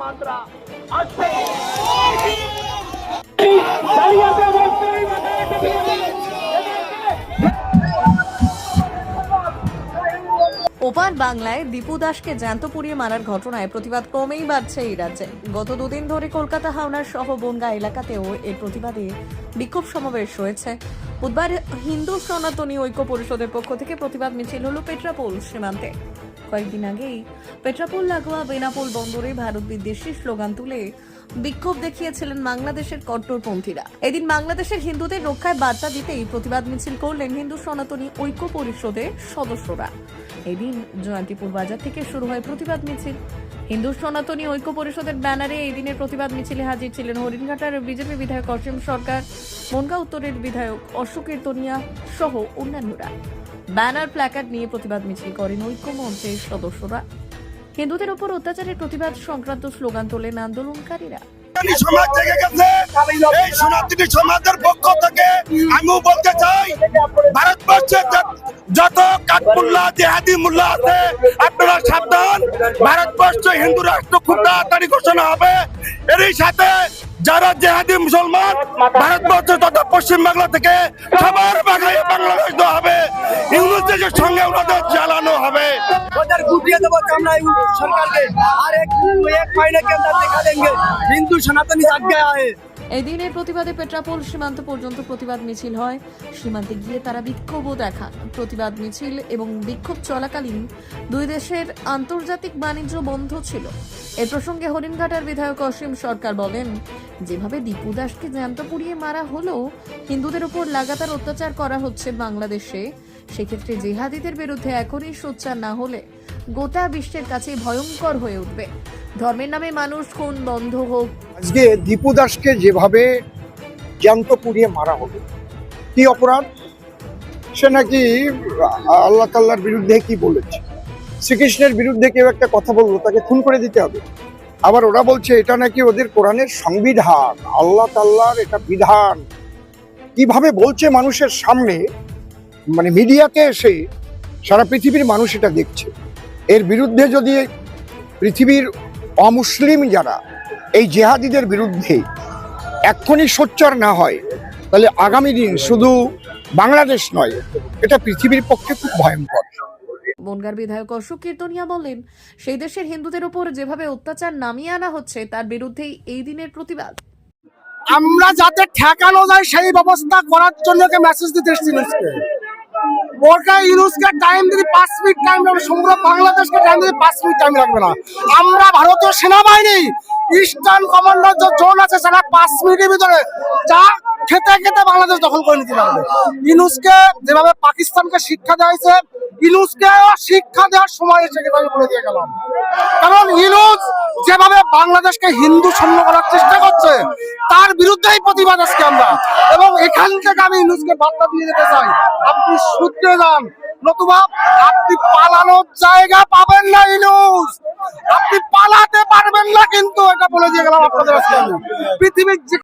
मंत्र ওপার বাংলায় দীপু দাসকে জ্যান্ত পুড়িয়ে মারার ঘটনায় প্রতিবাদ ক্রমেই বাড়ছে এই রাজ্যে। গত দুদিন ধরে কলকাতা হাওড়ার সহ বনগা এলাকাতেও এর প্রতিবাদে বিক্ষোভ সমাবেশ হয়েছে। বুধবার হিন্দু সনাতনী ঐক্য পরিষদের পক্ষ থেকে প্রতিবাদ মিছিল হলো পেট্রাপোল সীমান্তে। কয়েকদিন আগেই পেট্রাপোল, লাগোয়া, বেনাপোল বন্দরে ভারত বিদ্বেষী স্লোগান তুলে বিক্ষোভ দেখিয়েছিলেন বাংলাদেশের কট্টরপন্থীরা। এদিন বাংলাদেশের হিন্দুদের রক্ষায় বার্তা দিতেই প্রতিবাদ মিছিল করলেন হিন্দু সনাতনী ঐক্য পরিষদের সদস্যরা। এদিন জয়ন্তীপুর বাজার থেকে শুরু হয় প্রতিবাদ মিছিল। হিন্দু সনাতনী ঐক্য পরিষদের ব্যানারে এই দিনের প্রতিবাদ মিছিলে হাজির ছিলেন হরিণঘাটার বিজেপি বিধায়ক অসীম সরকার, মনগা উত্তরের বিধায়ক অশোক কীর্তনিয়া সহ অন্যান্যরা। ব্যানার, প্ল্যাকার্ড নিয়ে প্রতিবাদ মিছিল করেন ঐক্য মঞ্চের সদস্যরা। হিন্দুদের উপর অত্যাচারের প্রতিবাদ সংক্রান্ত স্লোগান তোলেন আন্দোলনকারীরা। সমাজ জেগে গেছে। এই সনাতনী সমাজের পক্ষ থেকে আমিও বলতে চাই, ভারতবর্ষের যত- কাকুল্লা জেহাদি মুল্লা আছে, আপনারা সাবধান। ভারতবর্ষ হিন্দু রাষ্ট্র খুব তাড়াতাড়ি ঘোষণা হবে। এরই সাথে যারা জেহাদি মুসলমান, ভারতবর্ষ তথা পশ্চিম বাংলা থেকে সবার বাংলায় বাংলাদেশ দেওয়া হবে। ইংরেজদের সঙ্গে ওনাদের জ্বালানো হবে। उधर गुटिया दबा कामना है सरकार के हर एक एक महीने के अंदर दिखा देंगे हिंदू सनातनी जाग गया है এই দিনের প্রতিবাদে পেট্রাপোল সীমান্ত পর্যন্ত প্রতিবাদ মিছিল হয় সীমান্তে গিয়ে তারা বিক্ষোভও দেখান প্রতিবাদ মিছিল এবং বিক্ষোভ চলাকালীন দুই দেশের আন্তর্জাতিক বাণিজ্য বন্ধ ছিল এ প্রসঙ্গে হরিণঘাটার বিধায়ক অসীম সরকার বলেন যেভাবে দীপু দাসকে জ্যান্ত পুড়িয়ে মারা হলো হিন্দুদের উপর লাগাতার অত্যাচার করা হচ্ছে বাংলাদেশে সেক্ষেত্রে জেহাদিদের বিরুদ্ধে এখনই সোচ্চার না হলে গোটা বিশ্বের কাছে ভয়ঙ্কর হয়ে উঠবে। ধর্মের নামে মানুষ কোন বন্ধ হোক। আজকে দীপু দাসকে যেভাবে জ্যান্ত পুড়িয়ে মারা হবে কি অপরাধ? সে নাকি আল্লাহ তাল্লার বিরুদ্ধে কি বলেছে? শ্রীকৃষ্ণের বিরুদ্ধে কেউ একটা কথা বলল, তাকে খুন করে দিতে হবে। আবার ওরা বলছে, এটা নাকি ওদের কোরআনের সংবিধান, আল্লাহ তাল্লার এটা বিধান। কীভাবে বলছে মানুষের সামনে মানে মিডিয়াতে এসে সারা পৃথিবীর মানুষ এটা দেখছে। এর বিরুদ্ধে যদি পৃথিবীর অমুসলিম যারা এই জেহাদিদের বিরুদ্ধে এক্ষুনি সোচ্চার না হয় তাহলে আগামী দিন শুধু বাংলাদেশ নয় এটা পৃথিবীর পক্ষে খুব ভয়ঙ্কর। বনগার বিধায়ক অশোক কীর্তনিয়া বলেন সেই দেশের হিন্দুদের উপর যেভাবে অত্যাচার নামিয়ে আনা হচ্ছে তার বিরুদ্ধেই এই দিনের প্রতিবাদ। আমরা যাতে ঠেকানো যায় সেই ব্যবস্থা করার জন্য মেসেজ দিতে এসেছি। ওরকে ইউনুসকে টাইম দিলে পাঁচ মিনিট টাইম লাগবে, সমগ্র বাংলাদেশকে টাইম দিলে পাঁচ মিনিট টাইম লাগবে না। আমরা ভারতীয় সেনাবাহিনী ইস্টার্ন কমান্ডার যে জোন আছে, সেটা পাঁচ মিনিটের ভিতরে যা খেতে খেতে বাংলাদেশ দখল করে নিতে পারবে। ইউনুসকে যেভাবে পাকিস্তানকে শিক্ষা দেওয়া হয়েছে ইউনুসকে শিক্ষা দেওয়ার সময় এসে গেছে, আমি বলে দিয়ে গেলাম। কারণ ইউনুস যেভাবে বাংলাদেশকে হিন্দু শূন্য করার চেষ্টা করছে, তার বিরুদ্ধেই প্রতিবাদ আজকে আমরা। এবং এখান থেকে আমি ইউনুসকে বার্তা দিয়ে দিতে চাই, আপনি সূত্রে যান। নতুবা আপনি পালানোর জায়গা পাবেন না ইউনুস আপনি পালাতে পারবেন না কিন্তু, এটা বলে দিয়ে গেলাম আপনাদের আজকে। পৃথিবীর